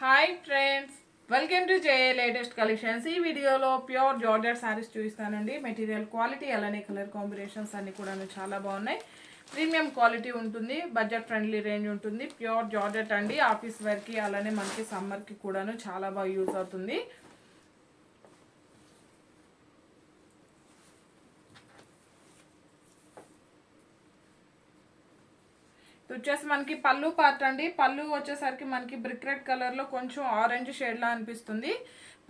Hi friends welcome to J latest collections ఈ వీడియోలో pure georgette saris చూపిస్తానండి. మెటీరియల్ క్వాలిటీ అలానే కలర్ కాంబినేషన్స్ అన్ని కూడా చాలా బాగున్నాయి. ప్రీమియం క్వాలిటీ ఉంటుంది బడ్జెట్ ఫ్రెండ్లీ రేంజ్ ఉంటుంది. ప్యూర్ జార్జెట్ అండి ఆఫీస్ వేర్కి అలానే మనకి సమ్మర్కి కూడాను చాలా బాగా యూజ్ అవుతుంది. ఇది వచ్చేసి మనకి పళ్ళు పార్ట్ అండి. పళ్ళు వచ్చేసరికి మనకి బ్రిక్ రెడ్ కలర్లో కొంచెం ఆరెంజ్ షేడ్లా అనిపిస్తుంది.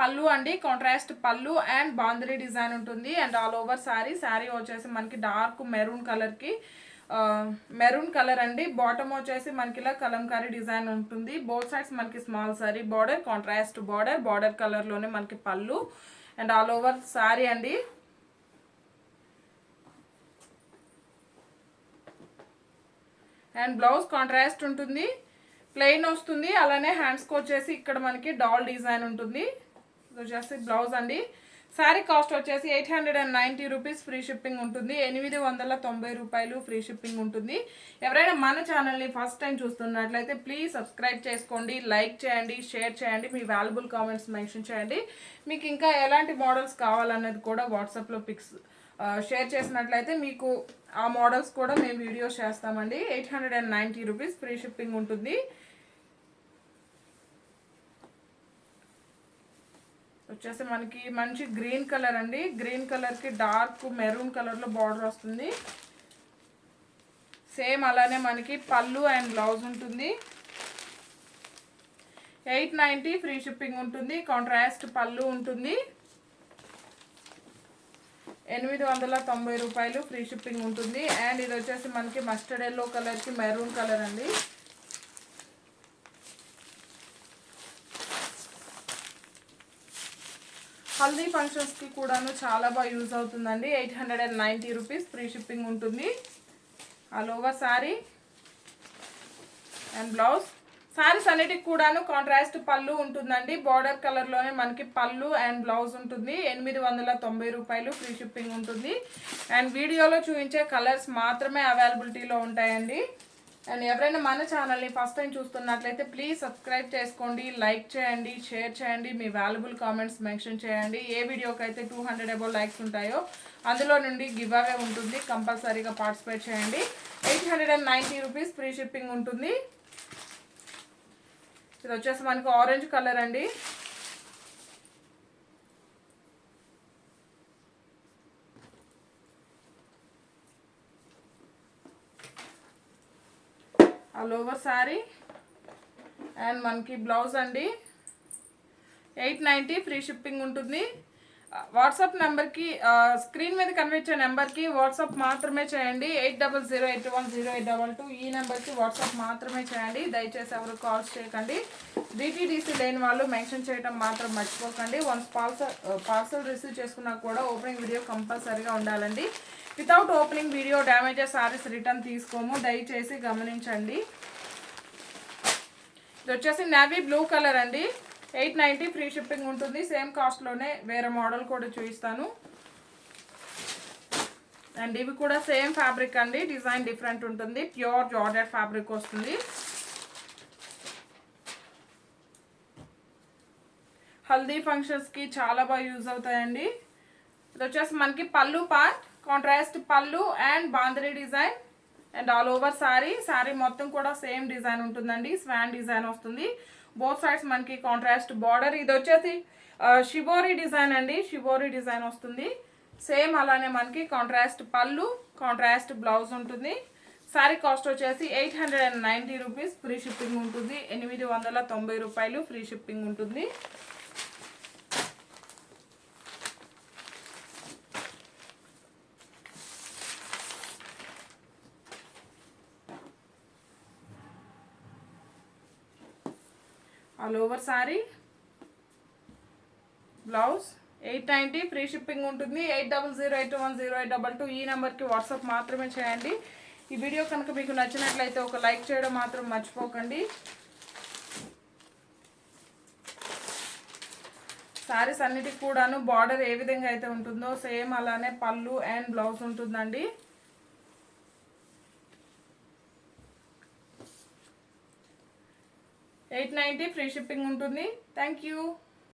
పళ్ళు అండి కాంట్రాస్ట్ పళ్ళు అండ్ బాందరీ డిజైన్ ఉంటుంది. And all over sari sari వచ్చేసి మనకి డార్క్ మెరూన్ కలర్కి మెరూన్ కలర్ అండి. బాటమ్ వచ్చేసి మనకి ఇలా కలంకారీ డిజైన్ ఉంటుంది. బోత్ సైడ్స్ మనకి small sari border contrast border border కలర్లోనే మనకి పళ్ళు. అండ్ ఆల్ ఓవర్ శారీ అండి. అండ్ బ్లౌజ్ కాంట్రాస్ట్ ఉంటుంది. ప్లెయిన్ వస్తుంది. అలానే హ్యాండ్స్కి వచ్చేసి ఇక్కడ మనకి డాల్ డిజైన్ ఉంటుంది. ఇది వచ్చేసి బ్లౌజ్ అండి. శారీ కాస్ట్ వచ్చేసి eight hundred and ninety rupees free shipping ఉంటుంది. ఎనిమిది వందల తొంభై రూపాయలు ఫ్రీ షిప్పింగ్ ఉంటుంది. ఎవరైనా మన ఛానల్ని ఫస్ట్ టైం చూస్తున్నట్లయితే ప్లీజ్ సబ్స్క్రైబ్ చేసుకోండి లైక్ చేయండి షేర్ చేయండి మీ వాల్యుబుల్ కామెంట్స్ మెన్షన్ చేయండి. మీకు ఇంకా ఎలాంటి మోడల్స్ కావాలన్నది కూడా వాట్సాప్లో పిక్స్ షేర్ చేసినట్లయితే మీకు ఆ మోడల్స్ కూడా మేము వీడియోస్ చేస్తామండి. Eight hundred and ninety rupees free shipping ఉంటుంది. వచ్చేసి మనకి మంచి గ్రీన్ కలర్ అండి. గ్రీన్ కలర్కి డార్క్ మెరూన్ కలర్లో బార్డర్ వస్తుంది. సేమ్ అలానే మనకి పళ్ళు అండ్ బ్లౌజ్ ఉంటుంది. ఎయిట్ నైంటీ ఫ్రీ షిప్పింగ్ ఉంటుంది. కాంట్రాస్ట్ పళ్ళు ఉంటుంది. ఎనిమిది వందల తొంభై రూపాయలు ఫ్రీ షిప్పింగ్ ఉంటుంది. అండ్ ఇది వచ్చేసి మనకి మస్టర్డ్ ఎల్లో కలర్కి మెరూన్ కలర్ అండి. హల్దీ ఫంక్షన్స్కి కూడాను చాలా బాగా యూజ్ అవుతుందండి. Eight hundred and ninety rupees free shipping ఉంటుంది. All over sari and blouse saris అన్నిటికి కూడాను కాంట్రాస్ట్ పళ్ళు ఉంటుందండి. బార్డర్ కలర్లోనే మనకి పళ్ళు అండ్ బ్లౌజ్ ఉంటుంది. ఎనిమిది వందల తొంభై రూపాయలు ఫ్రీ షిప్పింగ్ ఉంటుంది. అండ్ వీడియోలో చూపించే కలర్స్ మాత్రమే అవైలబిలిటీలో ఉంటాయండి. అండ్ ఎవరైనా మన ఛానల్ని ఫస్ట్ టైం చూస్తున్నట్లయితే ప్లీజ్ సబ్స్క్రైబ్ చేసుకోండి లైక్ చేయండి షేర్ చేయండి మీ వాల్యుబుల్ కామెంట్స్ మెన్షన్ చేయండి. ఏ వీడియోకి అయితే టూ హండ్రెడ్ అబౌ లైక్స్ ఉంటాయో అందులో నుండి గివ్ అవే ఉంటుంది కంపల్సరీగా పార్టిసిపేట్ చేయండి. Eight hundred and ninety rupees free shipping ఉంటుంది. ఇది వచ్చేసి మనకు ఆరెంజ్ కలర్ అండి. ఆల్ ఓవర్ శారీ అండ్ మనకి బ్లౌజ్ అండి. ఎయిట్ నైంటీ ఫ్రీ షిప్పింగ్ ఉంటుంది. వాట్సాప్ నెంబర్కి స్క్రీన్ మీద కనిపించే నెంబర్కి వాట్సాప్ మాత్రమే చేయండి. Eight double zero eight one zero eight double two ఈ నెంబర్కి వాట్సాప్ మాత్రమే చేయండి. దయచేసి ఎవరు కాల్స్ చేయకండి. డిటీడీసీ లేని వాళ్ళు మెన్షన్ చేయడం మాత్రం మర్చిపోకండి. వన్స్ పార్సల్ పార్సల్ రిసీవ్ చేసుకున్నా కూడా ఓపెనింగ్ వీడియో కంపల్సరీగా ఉండాలండి. Without opening video damages saris return తీసుకోము. దయచేసి గమనించండి. ఇది వచ్చేసి నావీ బ్లూ కలర్ అండి. ఎయిట్ నైంటీ ఫ్రీ షిప్పింగ్ ఉంటుంది. సేమ్ కాస్ట్లోనే వేరే మోడల్ కూడా చూపిస్తాను. అండ్ ఇవి కూడా సేమ్ ఫ్యాబ్రిక్ అండి. డిజైన్ డిఫరెంట్ ఉంటుంది. ప్యూర్ జార్జెట్ ఫ్యాబ్రిక్ వస్తుంది. హల్దీ ఫంక్షన్స్కి చాలా బాగా యూజ్ అవుతాయండి. ఇది వచ్చేసి మనకి పళ్ళు పార్ట్ కాంట్రాస్ట్ పళ్ళు and బాందరీ design. And all over sari. Sari మొత్తం కూడా సేమ్ డిజైన్ ఉంటుందండి. స్వాన్ డిజైన్ వస్తుంది. బోత్ సైడ్స్ మనకి కాంట్రాస్ట్ బార్డర్ ఇది వచ్చేసి షిబోరీ డిజైన్ అండి. షిబోరీ డిజైన్ వస్తుంది. సేమ్ అలానే మనకి కాంట్రాస్ట్ పళ్ళు కాంట్రాస్ట్ బ్లౌజ్ ఉంటుంది. శారీ కాస్ట్ వచ్చేసి eight hundred and ninety rupees free shipping ఉంటుంది. ఎనిమిది వందల తొంభై రూపాయలు ఫ్రీ షిప్పింగ్ ఉంటుంది. All over sari blouse eight ninety free shipping ఉంటుంది. Eight double zero eight one zero eight double two. ఈ నెంబర్కి వాట్సాప్ మాత్రమే చేయండి. ఈ వీడియో కనుక మీకు నచ్చినట్లయితే ఒక లైక్ చేయడం మాత్రం మర్చిపోకండి. శారీస్ అన్నిటికి కూడాను బార్డర్ ఏ విధంగా అయితే ఉంటుందో సేమ్ అలానే పళ్ళు అండ్ బ్లౌజ్ ఉంటుందండి. ఎయిట్ నైంటీ ఫ్రీ షిప్పింగ్ ఉంటుంది. Thank you